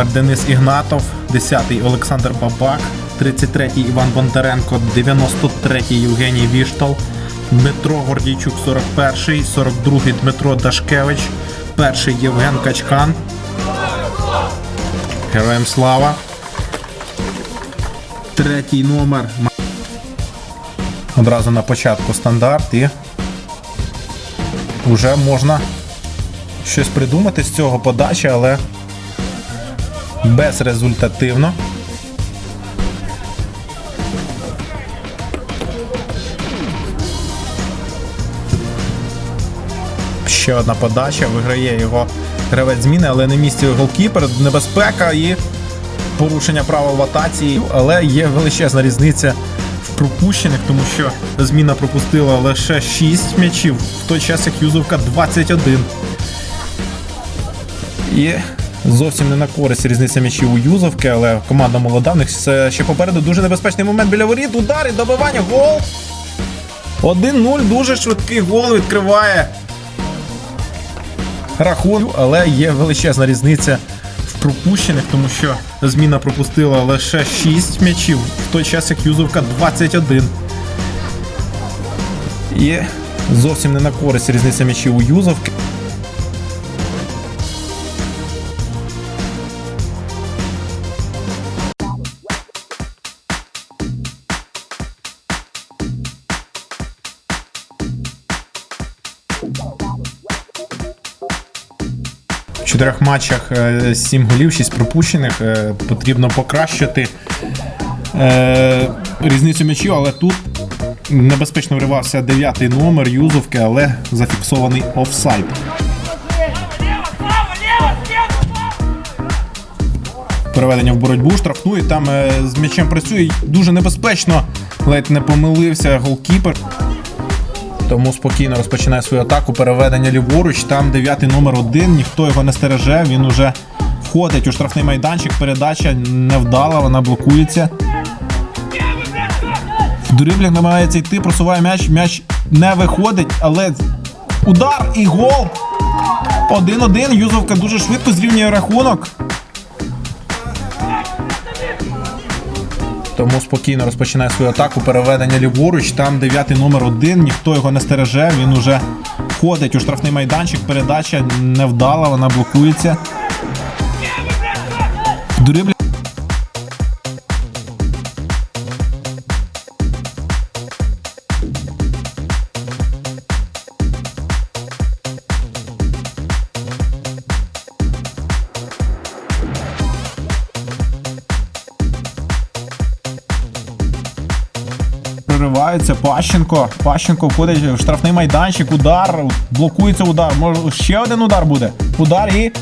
номер Денис Ігнатов, 10-й Олександр Бабак, 33-й Іван Бондаренко, 93-й Євгеній Віштал, Дмитро Гордійчук, 41-й, 42-й Дмитро Дашкевич, 1-й Євген Качкан. Героям слава. Третій номер. Одразу на початку стандарт і вже можна щось придумати з цього подачі, але безрезультативно. Ще одна подача, виграє його гравець зміни, але на місці голкіпер, небезпека і порушення правил в атаці, але є величезна різниця в пропущених, тому що зміна пропустила лише 6 м'ячів, в той час як Юзовка 21. І зовсім не на користь різниця м'ячів у Юзовки, але команда молода. В них ще попереду дуже небезпечний момент біля воріт. Удар і добивання. Гол. 1-0. Дуже швидкий гол відкриває рахунок, але є величезна різниця в пропущених, тому що зміна пропустила лише 6 м'ячів, в той час як Юзовка 21. І зовсім не на користь різниця м'ячів у Юзовки. Чотирьох матчах 7 голів, 6 пропущених. Е, Потрібно покращити е, різницю м'ячів, але тут небезпечно вривався дев'ятий номер Юзовки, але зафіксований офсайд. Переведення в боротьбу штрафну і там е, з м'ячем працює дуже небезпечно. Ледь не помилився голкіпер. Тому спокійно розпочинає свою атаку. Переведення ліворуч. Там дев'ятий номер один. Ніхто його не стереже. Він уже входить у штрафний майданчик. Передача невдала, вона блокується. В намагається йти, просуває м'яч. М'яч не виходить, але удар і гол. 1-1. Юзовка дуже швидко зрівнює рахунок. Тому спокійно розпочинає свою атаку. Переведення ліворуч. Там дев'ятий номер один. Ніхто його не стереже. Він уже входить у штрафний майданчик. Передача невдала, вона блокується. В дриблі. Пащенко. Пащенко входить в штрафний майданчик. Удар. Блокується удар. Може ще один удар буде. Удар і.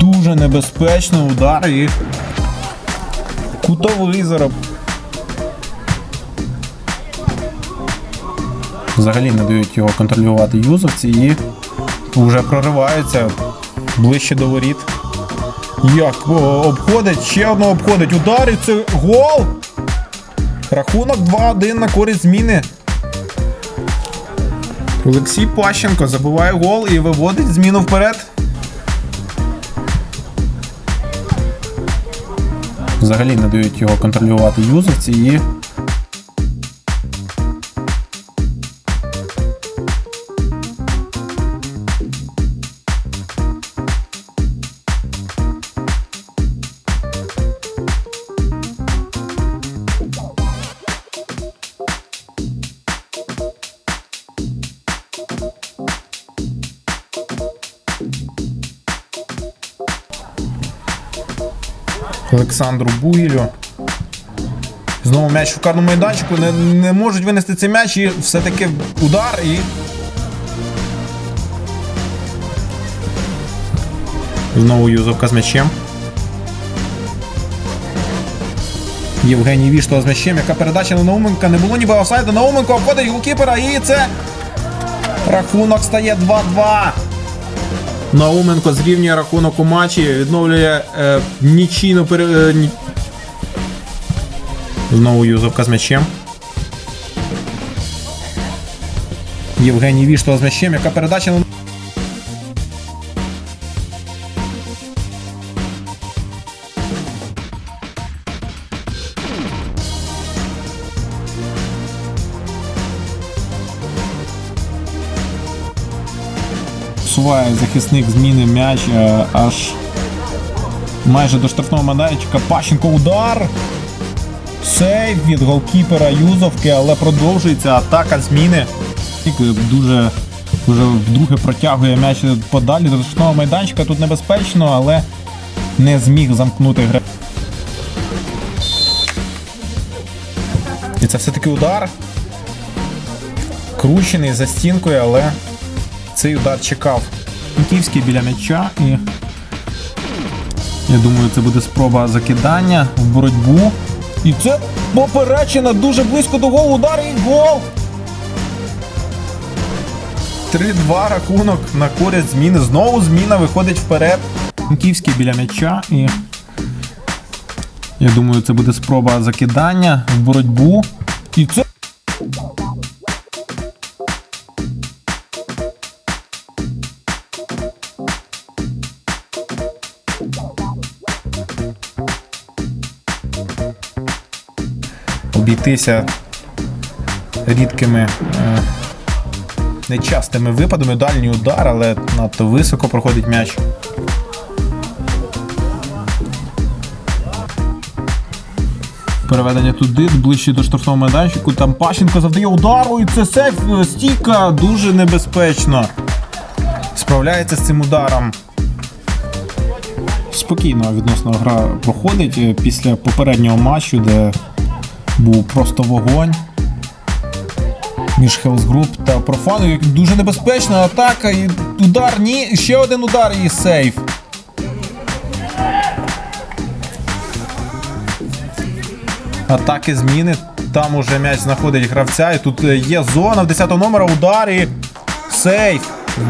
Дуже небезпечний удар і. Кутовий зароб. Взагалі не дають його контролювати юзовці і вже прориваються ближче до воріт. Як обходить, ще одного обходить. Удар і це гол! Рахунок 2-1 на користь зміни. Олексій Пащенко забиває гол і виводить зміну вперед. Взагалі не дають його контролювати юзовці і. Олександру Буйлю. Знову м'яч в карному майданчику. Не, не можуть винести цей м'яч і все-таки удар і. Знову юзовка з м'ячем. Євгеній Віштова з м'ячем. Яка передача на Науменка? Не було ніби офсайду. Науменко обходить голкіпера і це. Рахунок стає 2-2. Науменко зрівнює рахунок у матчі, відновлює е, нічийну пере... е, ні- Знову юзовка з м'ячем. Євгеній Віштова з м'ячем. Яка передача Просуває захисник зміни м'яч е, аж майже до штрафного майданчика. Пащенко удар. Сейв від голкіпера Юзовки, але продовжується атака зміни. Дуже вже вдруге протягує м'яч подалі до штрафного майданчика. Тут небезпечно, але не зміг замкнути гра. І це все-таки удар. Кручений за стінкою, але цей удар чекав. Київський біля м'яча і. Я думаю, це буде спроба закидання в боротьбу. І це поперечина дуже близько до голу удар і гол. 3-2 рахунок на користь зміни. Знову зміна виходить вперед. Київський біля м'яча і. Я думаю, це буде спроба закидання в боротьбу. І це. Обійтися рідкими е, нечастими випадами. Дальній удар, але надто високо проходить м'яч. Переведення туди, ближче до штрафного майданчику. Там Пащенко завдає удару, і це сейф е, стійка дуже небезпечно. Справляється з цим ударом. Спокійно відносно гра проходить е, після попереднього матчу, де був просто вогонь між Hell's Group та Профану. Дуже небезпечна атака і удар. Ні, ще один удар і сейф. Атаки зміни. Там уже м'яч знаходить гравця. І тут е, є зона в 10 номера удар і сейф.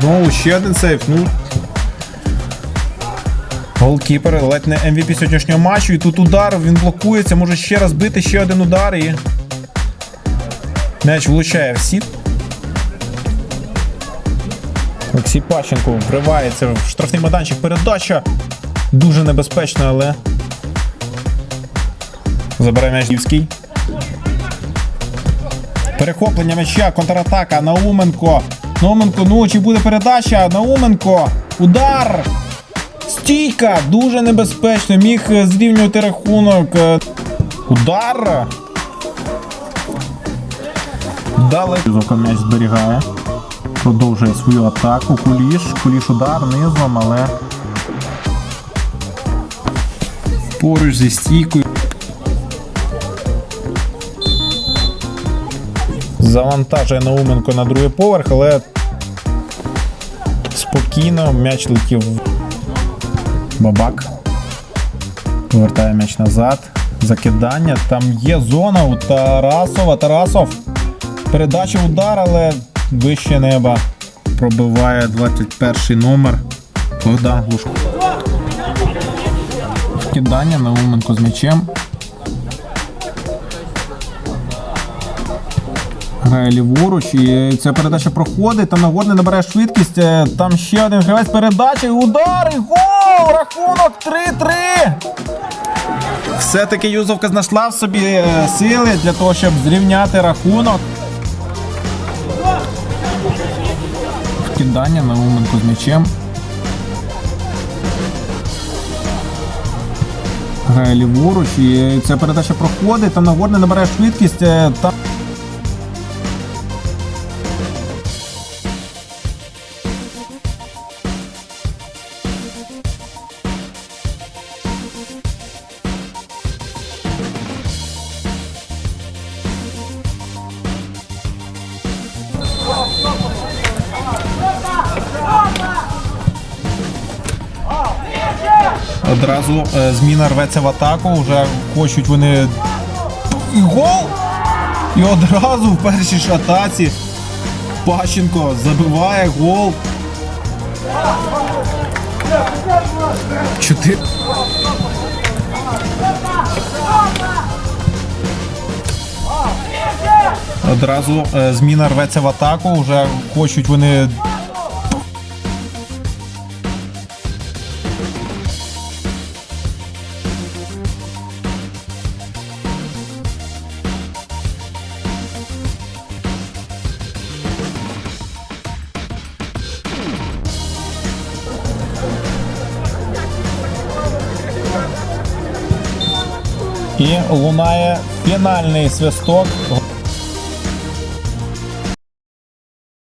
Знову ще один сейф. Ну. Голкіпер ледь не MVP сьогоднішнього матчу. І тут удар, він блокується, може ще раз бити, ще один удар і. М'яч влучає в сіт. Олексій Пащенко вривається в штрафний майданчик. Передача дуже небезпечна, але. Забирає м'яч Дівський. Перехоплення м'яча, контратака. Науменко. Науменко, ну чи буде передача? Науменко. Удар! Стійка! Дуже небезпечно. Міг е, зрівнювати рахунок. Е, Удар. Зовка м'яч зберігає. Продовжує свою атаку. Куліш. Куліш удар низом, але. Поруч зі стійкою. Завантажує Науменко на другий поверх, але спокійно м'яч летів. Бабак. Повертає м'яч назад. Закидання. Там є зона у Тарасова. Тарасов. Передача удар, але вище неба. Пробиває 21 номер. Богдан Глушко. Кидання Науменко з м'ячем. Грає ліворуч, і ця передача проходить, там Нагорний набирає швидкість. е, Там ще один гравець передачі, удар і гол! Рахунок 3-3. Все-таки Юзовка знайшла в собі е, сили для того, щоб зрівняти рахунок. Вкидання Науменко з м'ячем. Грає ліворуч, і ця передача проходить, там Нагорний набирає швидкість. е, Одразу е, зміна рветься в атаку, вже хочуть вони. І гол! І одразу в першій ж атаці Пащенко забиває гол. Чотири. Одразу е, зміна рветься в атаку, вже хочуть вони І лунає фінальний свисток.